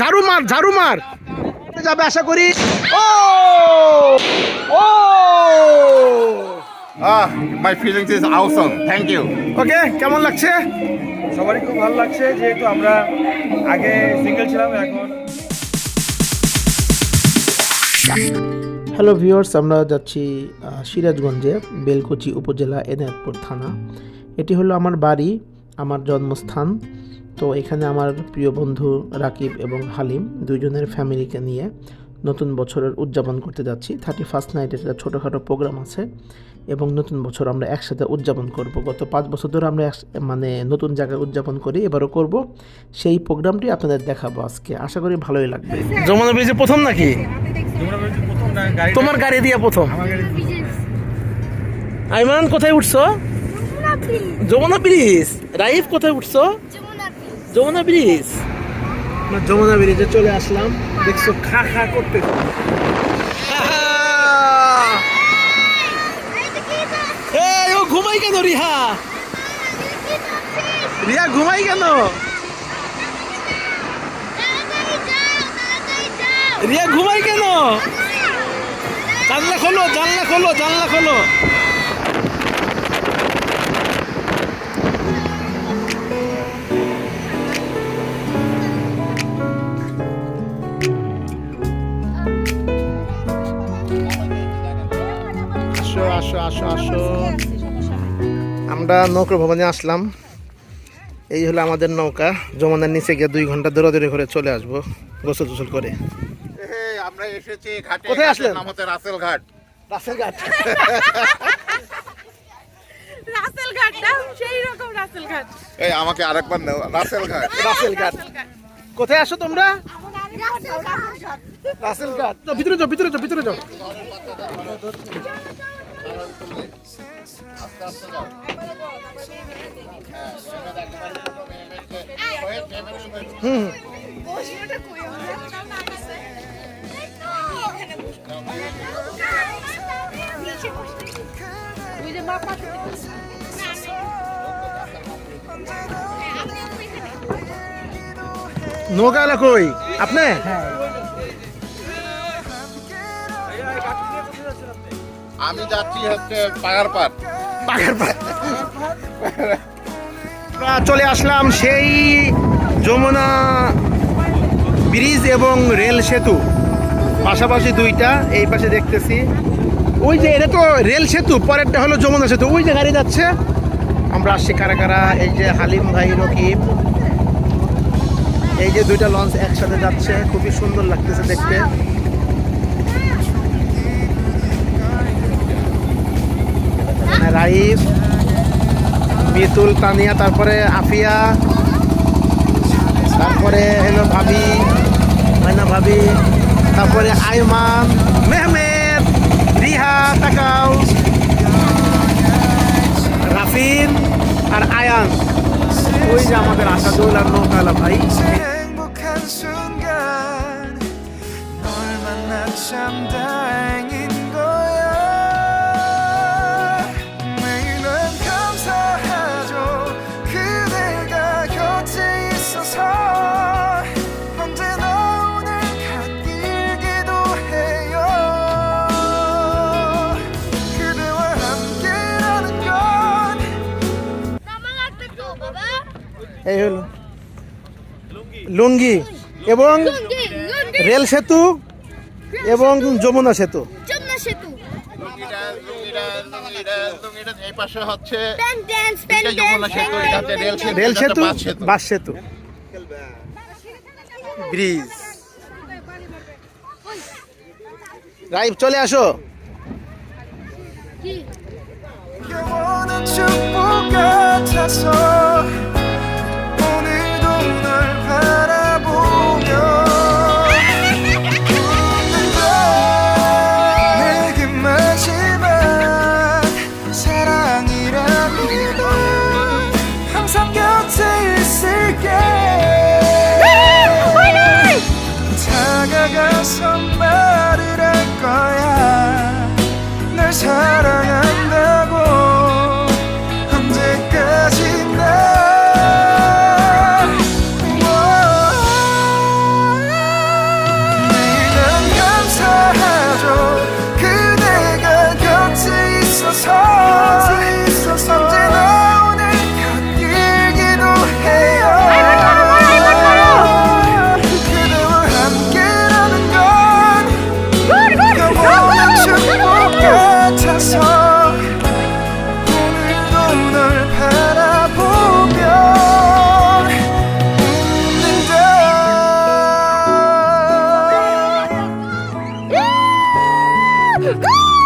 ঝাড়ু মার ঝাড়ু মার। যাবে আশা করি। ও! ও. Thank you. ওকে কেমন লাগছে? সবারই খুব ভালো লাগছে যেহেতু আমরা আগে সিঙ্গেল ছিলাম এখন হ্যালো ভিউয়ার্স আমরা যাচ্ছি সিরাজগঞ্জে বেলকুচি উপজেলা এনায়তপুর থানা। এটি হলো আমার বাড়ি আমার জন্মস্থান। তো এখানে আমার প্রিয় বন্ধু রাকিব এবং হালিম দুইজনের ফ্যামিলিকে নিয়ে নতুন বছরের উদযাপন করতে যাচ্ছি। থার্টি ফার্স্ট নাইটের একটা ছোটোখাটো প্রোগ্রাম আছে এবং নতুন বছর আমরা একসাথে উদযাপন করব। গত পাঁচ বছর ধরে আমরা মানে নতুন জায়গায় উদযাপন করি এবারও করব। সেই প্রোগ্রামটি আপনাদের দেখাবো আজকে। আশা করি ভালোই লাগবে। যমুনা ব্রিজে প্রথম নাকি? তোমার গাড়ি দিয়ে প্রথম। আইমান কোথায় উঠছো? যমুনা ব্রিজ রাইফ কোথায় উঠছো? যমুনা ব্রিজ। যমুনা ব্রিজে চলে আসলাম। দেখছ খা খা করতে। ঘুমাই কেন রিহা? রিয়া ঘুমাই কেন? রিয়া ঘুমাই কেন? জানলা খোলো জানলা খোলো জানলা খোলো। আমরা নৌকা ভবনে আসলাম। এই হলো আমাদের নৌকা। যমুনার নিচে গিয়ে দুই ঘণ্টা দৌড়াদৌড়ি করে চলে আসব গোসল টোসল করে। এই, আমরা এসেছি ঘাটে কোথায় আসলেন? নাম হচ্ছে রাসেল ঘাট। রাসেল ঘাট। রাসেল ঘাট সেই রকম রাসেল ঘাট। এই আমাকে আরেকবার নাও রাসেল ঘাট। রাসেল ঘাট। কোথায় আসো তোমরা? রাসেল ঘাট। তো ভিতরে যাও ভিতরে যাও ভিতরে যাও। হুম ওই যে মা পাশে নৌকা এলা কই আপনি আমি যাচ্ছি হচ্ছে পাগার পার পাখার পাড়। আমরা চলে আসলাম সেই যমুনা ব্রিজ এবং রেল সেতু। পাশাপাশি দুইটা, এই পাশে দেখতেছি। ওই যে এটা তো রেল সেতু, পরেরটা হলো যমুনা সেতু। ওই যে গাড়ি যাচ্ছে। আমরা আসছি কারা কারা, এই যে হালিম ভাই, রকিব। এই যে দুইটা লঞ্চ একসাথে যাচ্ছে, খুবই সুন্দর লাগতেছে দেখতে। রাইফ মিতুল তানিয়া তারপরে আফিয়া তারপরে হলো ভাবি মাইনা ভাবি তারপরে আইমান মেহমেদ রিহা তাকাও রাফিন আর আয়ান ওই যে আমাদের আসাদুল আর নৌকালা ভাই 행복한 순간 널 만나 참 다행인 거야 এই হলো। লুঙ্গি এবং রেল সেতু এবং যমুনা সেতু। যমুনা সেতু। লুঙ্গিটা লুঙ্গিটা লুঙ্গিটা লুঙ্গিটা এই পাশে হচ্ছে প্যান ড্যান্স প্যান এটা যমুনা সেতু 사랑 啊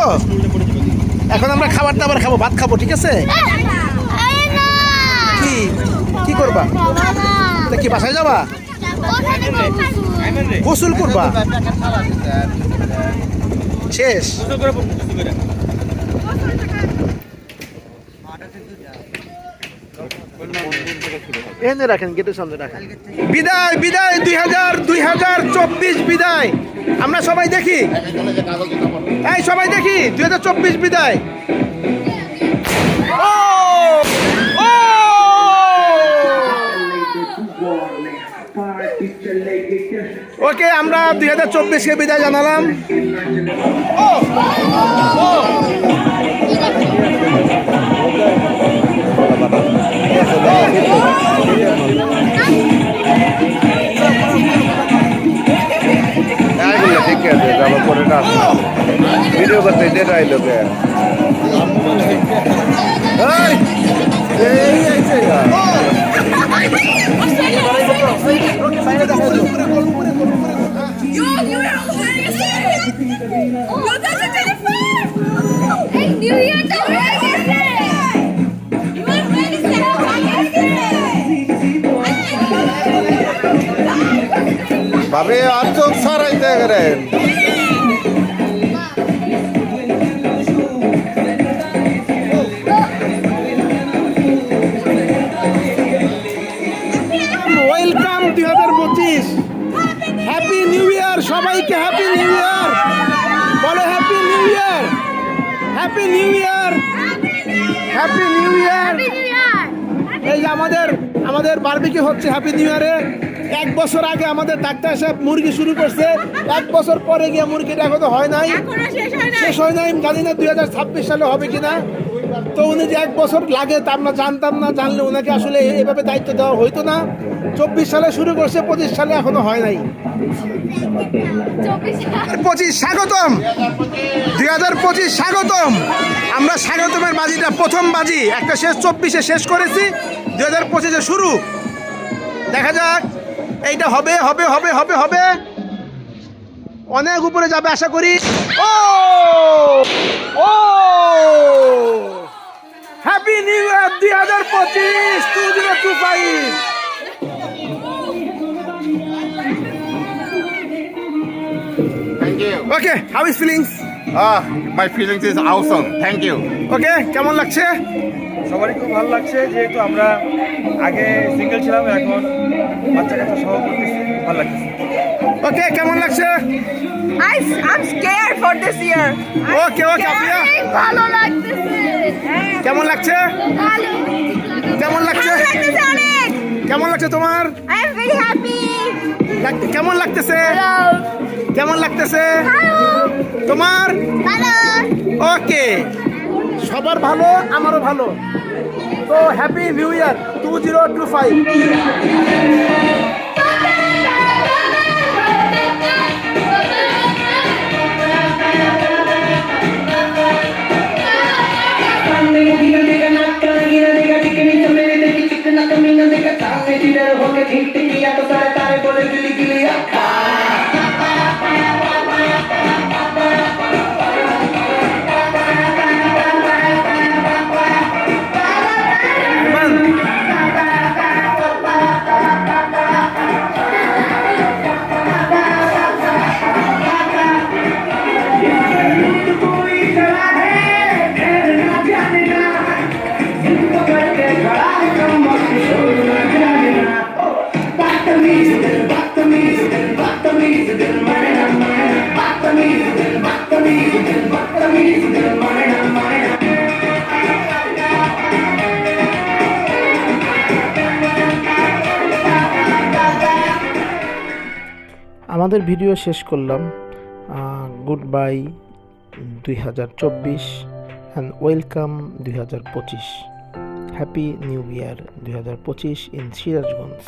তো এখন আমরা খাবার দাবার খাব, ভাত খাব, ঠিক আছে? কি? কি করবা? কি, বাসায় যাবা? গোসল করবা? শেষ। এনে রাখেন, গেটের রাখেন বিদায় বিদায় দুই হাজার দুই হাজার চব্বিশ বিদায় আমরা সবাই দেখি এই, সবাই দেখি দুই হাজার চব্বিশ বিদায়! ওকে, আমরা দুই হাজার চব্বিশকে বিদায় জানালাম! ও! ঠিক আছে তারপর পরে ভিডিও করতে যেটা আইলো কে এই, ভাবে আর চোখ সরাইতে গেলেন। ওয়েলকাম দুই হাজার পঁচিশ। হ্যাপি নিউ ইয়ার সবাইকে হ্যাপি নিউ ইয়ার বলো happy new year happy new year happy new year এই যে আমাদের আমাদের বারবিকি হচ্ছে হ্যাপি নিউ ইয়ারে এক বছর আগে আমাদের ডাক্তার সাহেব মুরগি শুরু করছে এক বছর পরে গিয়ে মুরগিটা এখনও হয় নাই। শেষ হয় নাই? শেষ হয় নাই জানি না দুই হাজার ছাব্বিশ সালে হবে কিনা। তো উনি যে এক বছর লাগে তা আমরা জানতাম না জানলে ওনাকে আসলে এভাবে দায়িত্ব দেওয়া হইতো না। চব্বিশ সালে শুরু করছে পঁচিশ সালে এখনও হয় নাই। পঁচিশ স্বাগতম। দুই হাজার পঁচিশ স্বাগতম। আমরা স্বাগতমের বাজিটা প্রথম বাজি। একটা শেষ চব্বিশে শেষ করেছি। দুই হাজার পঁচিশে শুরু। দেখা যাক। এইটা হবে হবে হবে হবে হবে। অনেক উপরে যাবে আশা করি। ও! ও! হ্যাপি নিউ ইয়ার দুই হাজার পঁচিশ two zero two five okay how is feelings Ah, my feelings is awesome. Thank you. Okay কেমন লাগছে সবারই খুব ভালো লাগছে যেহেতু আমরা আগে সিঙ্গেল ছিলাম এখন বাচ্চা কাচ্চা সহ করতেছি ভালো লাগছে ওকে কেমন লাগছে I, I'm scared for this year. Okay okay আপিয়া ভালো লাগতেছে কেমন লাগছে ভালো কেমন লাগছে। কেমন লাগছে তোমার? কেমন লাগতেছে? কেমন লাগতেছে? তোমার? ওকে সবার ভালো আমারও ভালো। তো happy new year two zero two five gente আমাদের ভিডিও শেষ করলাম। গুড বাই দুই হাজার চব্বিশ অ্যান্ড ওয়েলকাম দুই হাজার পঁচিশ। হ্যাপি নিউ ইয়ার দুই হাজার পঁচিশ ইন সিরাজগঞ্জ